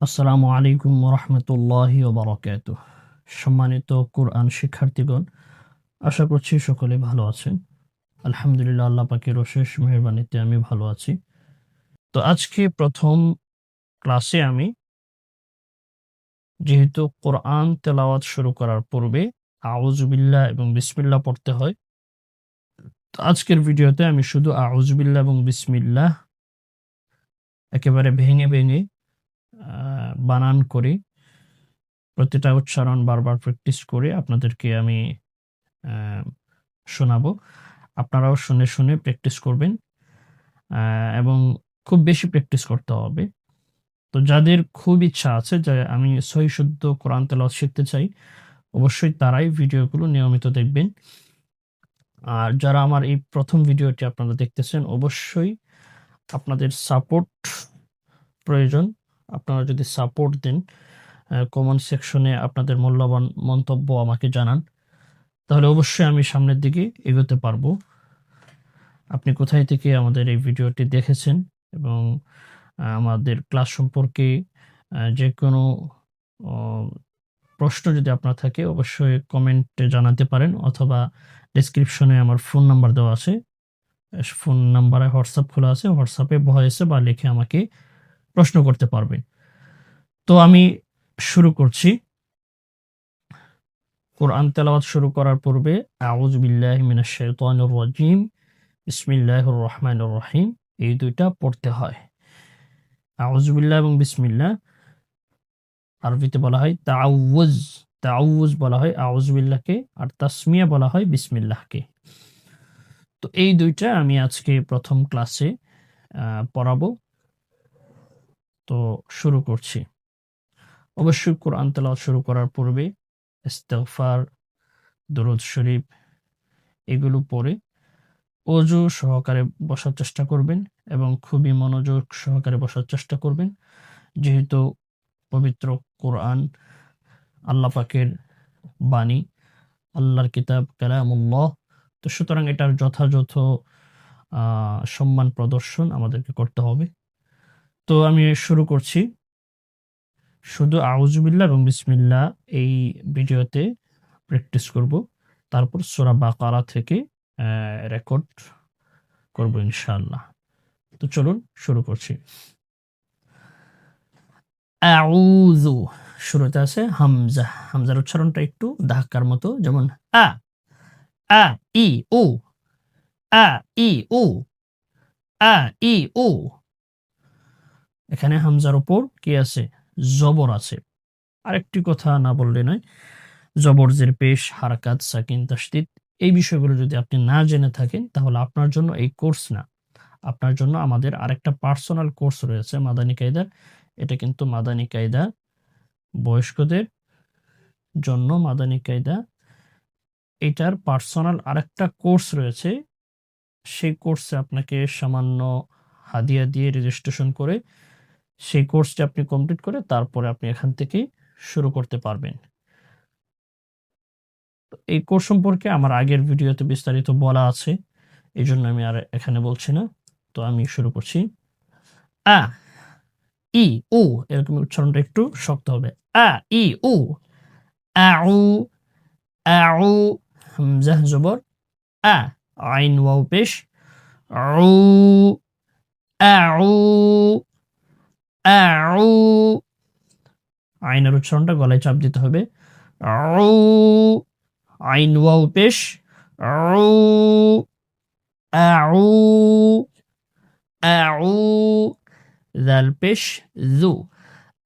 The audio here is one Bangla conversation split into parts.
আসসালামু আলাইকুম রহমতুল্লাহ বারকাত সম্মানিত কোরআন শিক্ষার্থীগণ, আশা করছি সকলে ভালো আছেন। আলহামদুলিল্লাহ, আল্লাহ পাকের অশেষ মেহরবানিতে আমি ভালো আছি। তো আজকে প্রথম ক্লাসে আমি যেহেতু কোরআন তেলাওয়াত শুরু করার পূর্বে আউজুবিল্লাহ এবং বিসমিল্লাহ পড়তে হয়, তো আজকের ভিডিওতে আমি শুধু আউজুবিল্লাহ এবং বিসমিল্লা একেবারে ভেঙে ভেঙে বানান করে। প্রতিটা উচ্চারণ বারবার প্র্যাকটিস করে। আপনাদেরকে আমি শোনাবো। আপনারাও শুনে শুনে প্র্যাকটিস করবেন। এবং খুব বেশি প্র্যাকটিস করতে হবে। তো যাদের খুব ইচ্ছা আছে যে আমি সহি শুদ্ধ কোরআন তেলাওয়াত শিখতে চাই, অবশ্যই তারাই ভিডিওগুলো নিয়মিত দেখবেন। আর যারা আমার এই প্রথম ভিডিওটি আপনারা দেখতেছেন, অবশ্যই আপনাদের সাপোর্ট প্রয়োজন। আপনারা যদি সাপোর্ট দেন কমেন্ট সেকশনে আপনাদের মূল্যবান মন্তব্য আমাকে জানান। তাহলে অবশ্যই আমি সামনের দিকে এগোতে পারব। আপনি কোথায় থেকে আমাদের এই ভিডিওটি দেখেছেন এবং আমাদের ক্লাস সম্পর্কে যে কোনো প্রশ্ন যদি আপনার থাকে, অবশ্যই কমেন্টে জানাতে পারেন অথবা ডেসক্রিপশনে আমার ফোন নাম্বার দেওয়া আছে। ফোন নাম্বারে হোয়াটসঅ্যাপ খোলা আছে। হোয়াটসঅ্যাপে ভয়েসে বা লিখে আমাকে প্রশ্ন করতে পারবেন তো আমি শুরু করছি। কোরআন তেলাওয়াত শুরু করার পূর্বে আউজ বিল্লাহ মিনাশ শাইতানির রহিম। এই দুইটা পড়তে হয়। আউজ বিল্লাহ এবং বিসমিল্লাহ। আরবিতে বলা হয় তাআউজ তাআউজ বলা হয় আউজ বিল্লাহকে আর তাসমিয়া বলা হয় বিসমিল্লাহকে। তো এই দুইটা আমি আজকে প্রথম ক্লাসে পড়াবো। তো শুরু করছি। অবশ্যই কোরআন তেলাওয়াত শুরু করার পূর্বে ইস্তেগফার, দরুদ শরীফ এগুলো পড়ে অজু সহকারে বসার চেষ্টা করবেন এবং খুবই মনোযোগ সহকারে বসার চেষ্টা করবেন। যেহেতু পবিত্র কোরআন আল্লাহ পাকের বাণী, আল্লাহর কিতাব, কালামুল্লাহ। তো সুতরাং এটার যথাযথ সম্মান প্রদর্শন আমাদেরকে করতে হবে। তো আমি শুরু করছি। শুধু আউজুবিল্লাহ এবং বিসমিল্লাহ এই ভিডিওতে প্র্যাকটিস করব। তারপর সোরা বাকারা থেকে রেকর্ড করব ইনশাআল্লাহ। তো চলুন শুরু করছি। আউযু, শুরুতে আছে হামজা। হামজার উচ্চারণটা একটু ধাক্কার মতো, যেমন আ আ, ই, উ, আ, ই, উ, আ, ই, উ। এখানে হামজার ওপর কি আছে? জবর আছে। আরেকটি কথা না বললে নয়, জবর, জের, পেশ, হারাকাত, সাকিন তাসদিদ এই বিষয়গুলো যদি আপনি না জেনে থাকেন, তাহলে আপনার জন্য এই কোর্স না। আপনার জন্য আমাদের আরেকটা পার্সোনাল কোর্স রয়েছে, মাদানী কায়দার। এটা কিন্তু মাদানী কায়দা বয়স্কদের জন্য মাদানী কায়দা। এটার পার্সোনাল আরেকটা কোর্স রয়েছে, সেই কোর্সে আপনাকে সামান্য হাদিয়া দিয়ে রেজিস্ট্রেশন করে সেই কোর্সটি আপনি কমপ্লিট করে তারপরে আপনি এখান থেকে শুরু করতে পারবেন। এই কোর্স সম্পর্কে আমার আগের ভিডিওতে বিস্তারিত বলা আছে, এই জন্য আমি আর এখানে বলছি না। তো আমি শুরু করছি। আ, ই, উ, এরকম উচ্চারণটা একটু শক্ত হবে। আ, ই, উ আউ আউ হামজা জবর, আ, আইন, ওয়াও, পেশ আউ আউ আইনের উচ্চারণটা গলায় চাপ দিতে হবে। আইন ওয়াও পেশ। জাল পেশ। জু।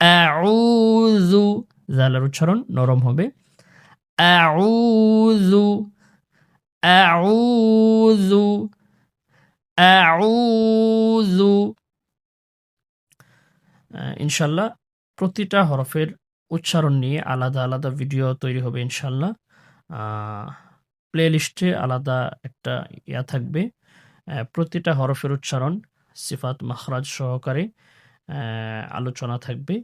আউযু জালের উচ্চারণ নরম হবে। আউযু আউযু আহ, ইনশাল্লাহ প্রতিটা হরফের উচ্চারণ নিয়ে আলাদা আলাদা ভিডিও তৈরি হবে ইনশাল্লাহ। প্লে লিস্টে আলাদা একটা ইয়া থাকবে। প্রতিটা হরফের উচ্চারণ সিফাত মাখরাজ সহকারে আলোচনা থাকবে।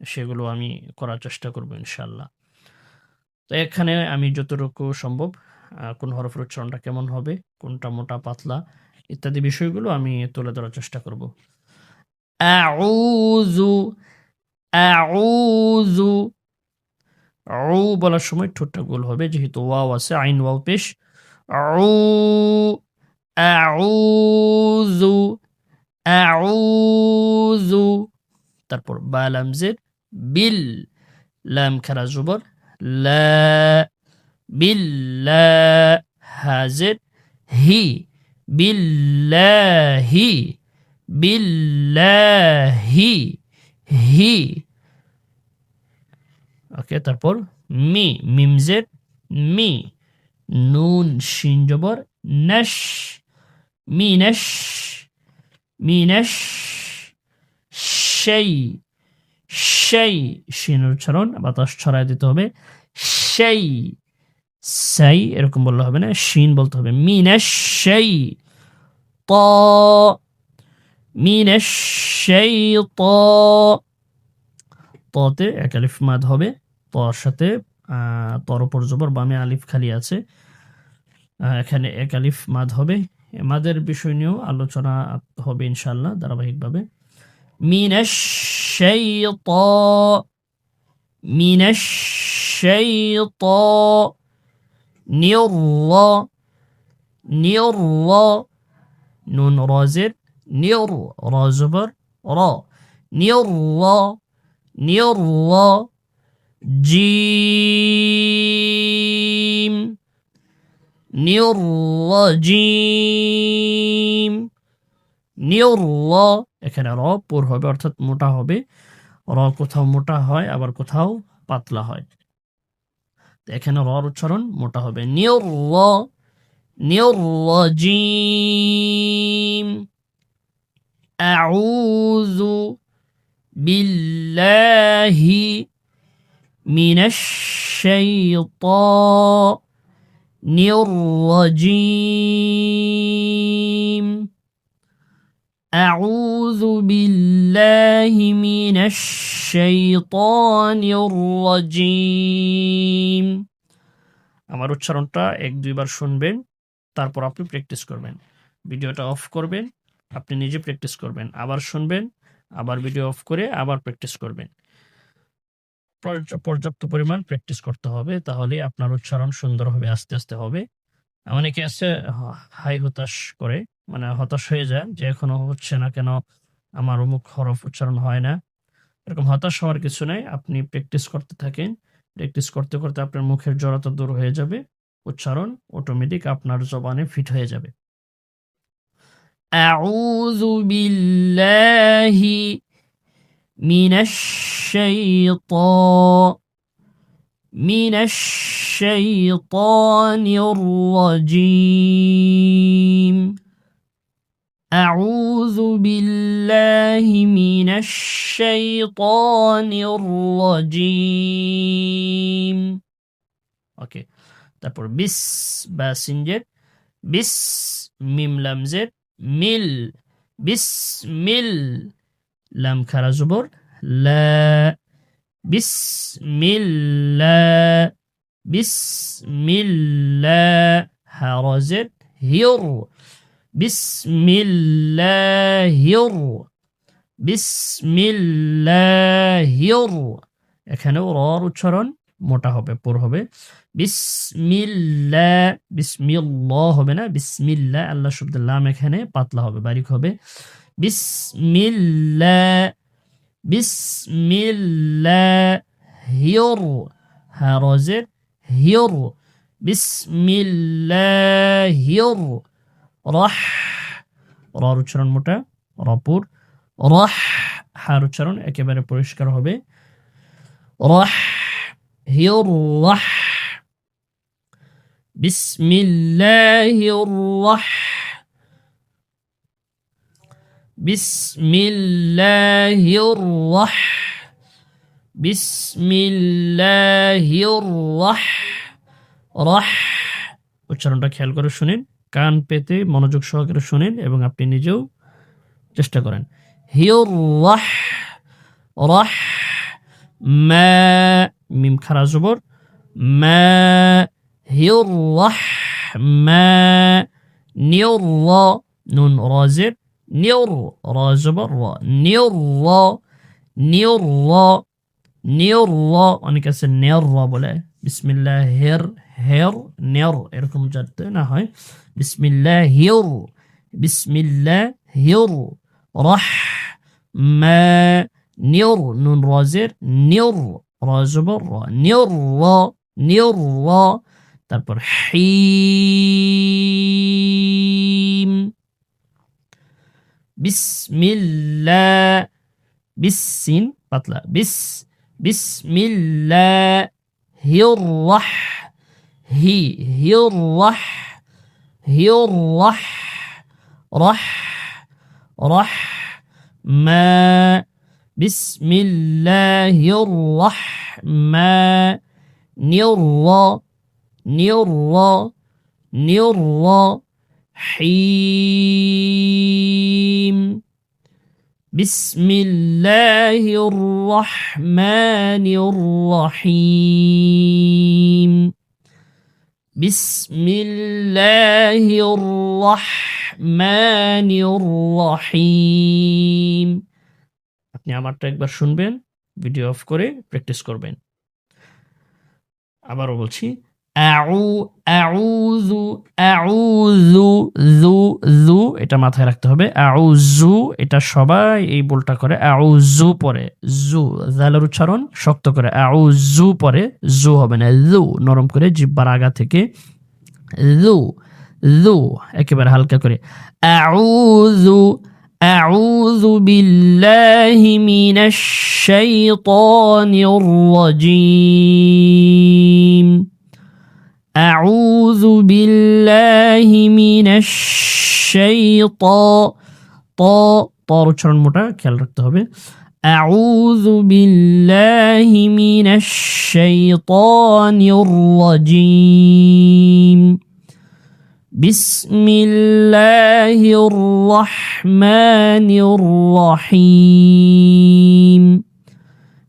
সেগুলো আমি করার চেষ্টা করব ইনশাল্লাহ। তো এখানে আমি যতটুকু সম্ভব কোন হরফের উচ্চারণটা কেমন হবে, কোনটা মোটা পাতলা ইত্যাদি বিষয়গুলো আমি তুলে ধরার চেষ্টা করব। আউযু আউযু। উ বলার সময় ঠোঁটটা গোল হবে, যেহেতু ওয়াও আছে, আইন ওয়াও পেশ। আউ, আউযু আউযু। তারপর বা, লাম জের বিল। লাম, খারা, জবর, লা বিল্লা হাজের হি, বিল্লাহি। বিল্লাহি হি ওকে তারপর মি, মিমজের মি, নুন শিন জবর নশ মিনশ মিনশ সেই সেই শিনের উচ্চারণ বাতাস ছড়ায় দিতে হবে সেই সেই, এরকম বললে হবে না, শিন বলতে হবে মিনশ সেই ত সেই ত ততে এক আলিফ মাদ হবে। তর সাথে তর জবর বামে আলিফ খালি আছে। এখানে এক আলিফ মাদ হবে। মাদের বিষয় নিয়েও আলোচনা হবে ইনশাল্লাহ ধারাবাহিকভাবে। মিনাশ মিনাশ নির্রা নির্রা নুন রাজের নির রাজবর রা নির্রা নির্রা জিম নির্জিম নির্ল এখানে র পুর হবে অর্থাৎ মোটা হবে র কোথাও মোটা হয় আবার কোথাও পাতলা হয় এখানে রর উচ্চারণ মোটা হবে নির্ল নির্জিম أعوذ بالله من الشيطان الرجيم أعوذ بالله من الشيطان الرجيم আমার উচ্চারণটা এক দুইবার শুনবেন তারপর আপনি প্র্যাকটিস করবেন ভিডিওটা অফ করবেন আপনি নিজে প্র্যাকটিস করবেন। আবার শুনবেন, আবার ভিডিও অফ করে আবার প্র্যাকটিস করবেন। পর্যাপ্ত পরিমাণ প্র্যাকটিস করতে হবে, তাহলে আপনার উচ্চারণ সুন্দর হবে, আস্তে আস্তে হবে। অনেকে আছে হাই হতাশ করে মানে হতাশ হয়ে যায়, যে এখনও হচ্ছে না কেন আমার অমুক হরফ উচ্চারণ হয় না। এরকম হতাশ হওয়ার কিছু নাই, আপনি প্র্যাকটিস করতে থাকেন। প্র্যাকটিস করতে করতে আপনার মুখের জড়তা দূর হয়ে যাবে, উচ্চারণ অটোমেটিক আপনার জবানে ফিট হয়ে যাবে। أعوذ بالله من الشيطان من الشيطان الرجيم. أعوذ بالله من الشيطان الرجيم. أوكي تبر بس باسنجر بس ميم لمزر মিল, বিসমিল, লাম খারা জবর, লা বিসমিল্লাহ বিসমিল্লাহ হারাজের হির বিসমিল্লাহির বিসমিল্লাহির এখানেও রর উচ্চারণ। মোটা হবে, পুর হবে। বিসমিল্লা, বিসমিল্লাহ হবে না? বিসমিল্লা, আল্লাহ শব্দের লাম এখানে পাতলা হবে, বারিক হবে। বিসমিল্লা বিসমিল্লা, হিয়র হারজের বিসমিল্লাহ হিয়র, রহ, রর উচ্চারণ মোটা, রপুর, রহ, হার উচ্চারণ একেবারে পরিষ্কার হবে। রহ হিয়র রহ بسم الله الرح بسم الله الرح بسم الله الرح রহ উচ্চারণটা খেয়াল করে শুনেন কান পেতে মনোযোগ সহকারে শুনেন এবং আপনি নিজেও চেষ্টা করেন হিউর রহ রহ মা মিম খারা জবর মা হিউর রহ মা নিউর র নুন রাজের নিউর র জবর র নিউর র নিয়র র নিয়র র অনেকে আছে নেয়র র বলে বিসমিল্লাহ হের হের নেয়র এরকম যাতে না হয় বিসমিল্লাহ হিয়র বিসমিল্লাহ হিয়র রাহ মা নিয়র নুন রাজের নিয়র রাজবর র নিয়র র নিয়র র তারপর হিম বিসমিল্লাহ বিসিন পাতলা বিস বিসমিল্লাহ হিয়র রাহ হি হিয়র রাহ হিয়র রাহ রাহ রাহ মা بسم الله الرحمن نرى نرى نرى حيم بسم الله الرحمن الرحيم بسم الله الرحمن الرحيم আপনি আমারটা একবার শুনবেন ভিডিও অফ করে প্র্যাকটিস করবেন। আবারও বলছি এটা মাথায় রাখতে হবে। এটা সবাই এই বলটা করে, আউযু পরে জু জালের উচ্চারণ শক্ত করে, আউযু পরে জু হবে না জু নরম করে জিব্বার আগা থেকে জু জু একেবারে হালকা করে, আউযু أعوذ بالله من الشيطان الرجيم أعوذ بالله من الشيطان طا طار উচ্চারণ মোটা খেয়াল রাখতে হবে أعوذ بالله من الشيطان الرجيم بسم الله الرحمن الرحيم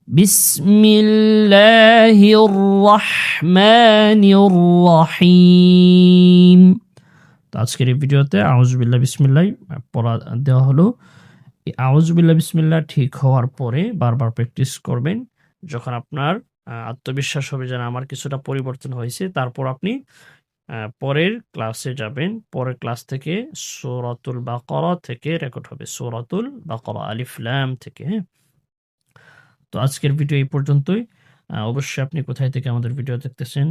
بسم الله الرحمن الرحيم তো আজকের এই ভিডিওতে আউজবিল্লা বিসমিল্লাহ পড়া দেওয়া হলো এই আউজবিল্লা বিসমিল্লাহ ঠিক হওয়ার পরে বারবার প্র্যাকটিস করবেন যখন আপনার আত্মবিশ্বাস হবে যেন আমার কিছুটা পরিবর্তন হয়েছে তারপর আপনি পরের ক্লাসে যাবেন। পরের ক্লাস থেকে সৌরাতুল বাকরা থেকে রেকর্ড হবে। সৌরাতুল বাকরা, আলিফ ল্যাম থেকে হ্যাঁ? তো আজকের ভিডিও এই পর্যন্তই। অবশ্যই আপনি কোথায় থেকে আমাদের ভিডিও দেখতেছেন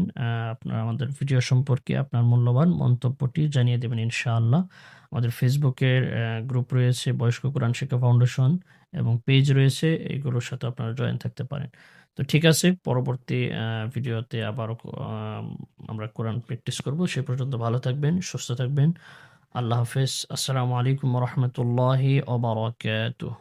আপনার, আমাদের ভিডিও সম্পর্কে আপনার মূল্যবান মন্তব্যটি জানিয়ে দেবেন ইনশাআল্লাহ। আমাদের ফেসবুকের গ্রুপ রয়েছে বয়স্ক কোরআন শিক্ষা ফাউন্ডেশন এবং পেজ রয়েছে। এগুলোর সাথে আপনারা জয়েন থাকতে পারেন। তো ঠিক আছে, পরবর্তী ভিডিওতে আবারও আমরা কোরআন প্র্যাকটিস করব। সে পর্যন্ত ভালো থাকবেন, সুস্থ থাকবেন। আল্লাহ হাফেজ। আসসালামু আলাইকুম রহমতুল্লাহি ওবরাকাতুহ